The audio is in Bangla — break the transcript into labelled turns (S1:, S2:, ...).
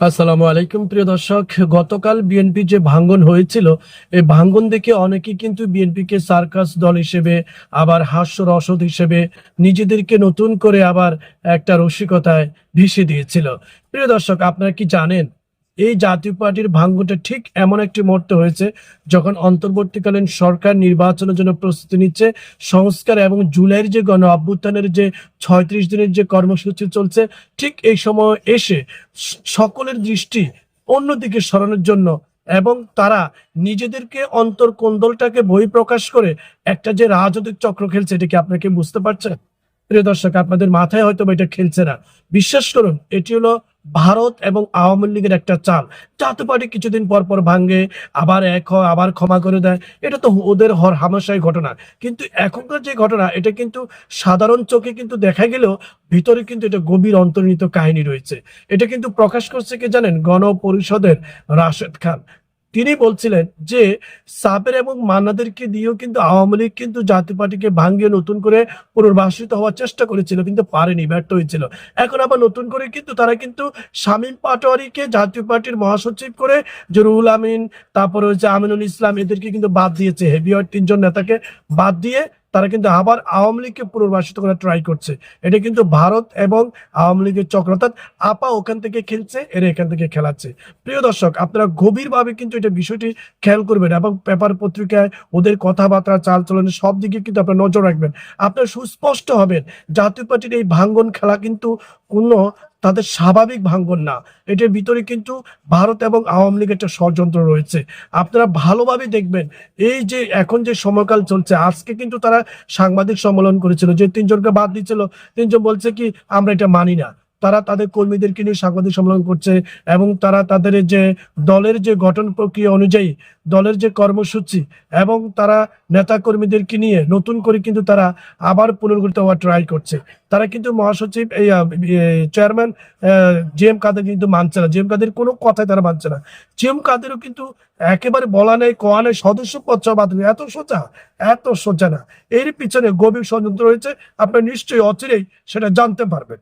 S1: আসসালামু আলাইকুম, প্রিয় দর্শক। গতকাল বিএনপি যে ভাঙ্গন হয়েছিল, এই ভাঙ্গন দেখে অনেকেই কিন্তু বিএনপিকে সার্কাস দল হিসেবে, আবার হাস্য রসদ হিসেবে নিজেদেরকে নতুন করে আবার একটা রসিকতায় ভিসে দিয়েছিল। প্রিয় দর্শক, আপনারা কি জানেন এই জাতীয় পার্টির ভাঙ্গনটা ঠিক এমন একটি মুহূর্তে হয়েছে যখন অন্তর্বর্তীকালীন সরকার নির্বাচনের জন্য প্রস্তুতি নিচ্ছে। সংস্কার এবং জুলাইয়ের যে গণ অভ্যুত্থানের যে ছয়ত্রিশ দিনের যে কর্মসূচি চলছে, ঠিক এই সময় এসে সকলের দৃষ্টি অন্যদিকে সরানোর জন্য এবং তারা নিজেদেরকে অন্তর কোন্দলটাকে বই প্রকাশ করে একটা যে রাজনৈতিক চক্র খেলছে, এটা কি আপনাকে বুঝতে পারছেন? প্রিয় দর্শক, আপনাদের মাথায় হয়তো এটা খেলছে না। বিশ্বাস করুন, এটি হলো ভারত এবং আওয়ামী লীগের একটা চাল। জাতীয় পার্টি কিছুদিন পর পর ভাঙ্গে আবার এক হয়, আবার ক্ষমা করে দেয়। এটা তো ওদের হর হামেশাই ঘটনা। কিন্তু এখনকার যে ঘটনা, এটা কিন্তু সাধারণ চোখে কিন্তু দেখা গেলেও ভিতরে কিন্তু এটা গভীর অন্তর্নিহিত কাহিনী রয়েছে। এটা কিন্তু প্রকাশ করছে কি জানেন? গণপরিষদের রাশেদ খান। তিনি বলছিলেন যে, সাবের এবং মান্নাদেরকে দিয়েও কিন্তু আওয়ামী লীগ কিন্তু জাতীয় পার্টিকে ভাঙ্গিয়ে নতুন করে পুনর্বাসিত হওয়ার চেষ্টা করেছিল, কিন্তু পারেনি, ব্যর্থ হয়েছিল। এখন আবার নতুন করে কিন্তু তারা কিন্তু শামীম পাটোয়ারিকে জাতীয় পার্টির মহাসচিব করে জরুল আমিন, তারপরে হচ্ছে আমিনুল ইসলাম এদেরকে কিন্তু বাদ দিয়েছে। হেভিওয়ার তিনজন নেতাকে বাদ দিয়ে তারা কিন্তু আবার আওয়ামী লীগকে পুনর্বাসিত করার ট্রাই করছে। এটা কিন্তু ভারত এবং আওয়ামী লীগের চক্র অর্থাৎ আপা ওখান থেকে খেলছে, এরা এখান থেকে খেলাচ্ছে। প্রিয় দর্শক, আপনারা গভীরভাবে কিন্তু এটা বিষয়টি খেয়াল করবেন এবং পেপার পত্রিকায় ওদের কথাবার্তা চাল চলন সব দিকে কিন্তু আপনারা নজর রাখবেন। আপনারা সুস্পষ্ট হবেন, জাতীয় পার্টির এই ভাঙ্গন খেলা কিন্তু কোনো তাদের স্বাভাবিক ভাঙ্গন না। এটার ভিতরে কিন্তু ভারত এবং আওয়ামী লীগের একটা ষড়যন্ত্র রয়েছে। আপনারা ভালোভাবে দেখবেন, এই যে এখন যে সময়কাল চলছে, আজকে কিন্তু তারা সাংবাদিক সম্মেলন করেছিল, যে তিনজনকে বাদ দিচ্ছিল তিনজন বলছে কি, আমরা এটা মানি না। তারা তাদের কর্মীদেরকে নিয়ে সাংবাদিক সম্মেলন করছে এবং তারা তাদের যে দলের যে গঠন প্রক্রিয়া অনুযায়ী দলের যে কর্মসূচি এবং তারা নেতা কর্মীদেরকে নিয়ে নতুন করে কিন্তু তারা আবার পুনর্গঠিত হওয়ার ট্রাই করছে। তারা কিন্তু মহাসচিব, এই চেয়ারম্যান জি এম কাদের কিন্তু মানছে না। জি এম কাদের কোনো কথাই তারা মানছে না। জি এম কাদেরও কিন্তু একেবারে বলা নেই, কোয়া নেই সদস্য পদ বাদ। এত সোজা এত সোজা না। এর পিছনে গভীর ষড়যন্ত্র রয়েছে। আপনার নিশ্চয়ই অচিরেই সেটা জানতে পারবেন।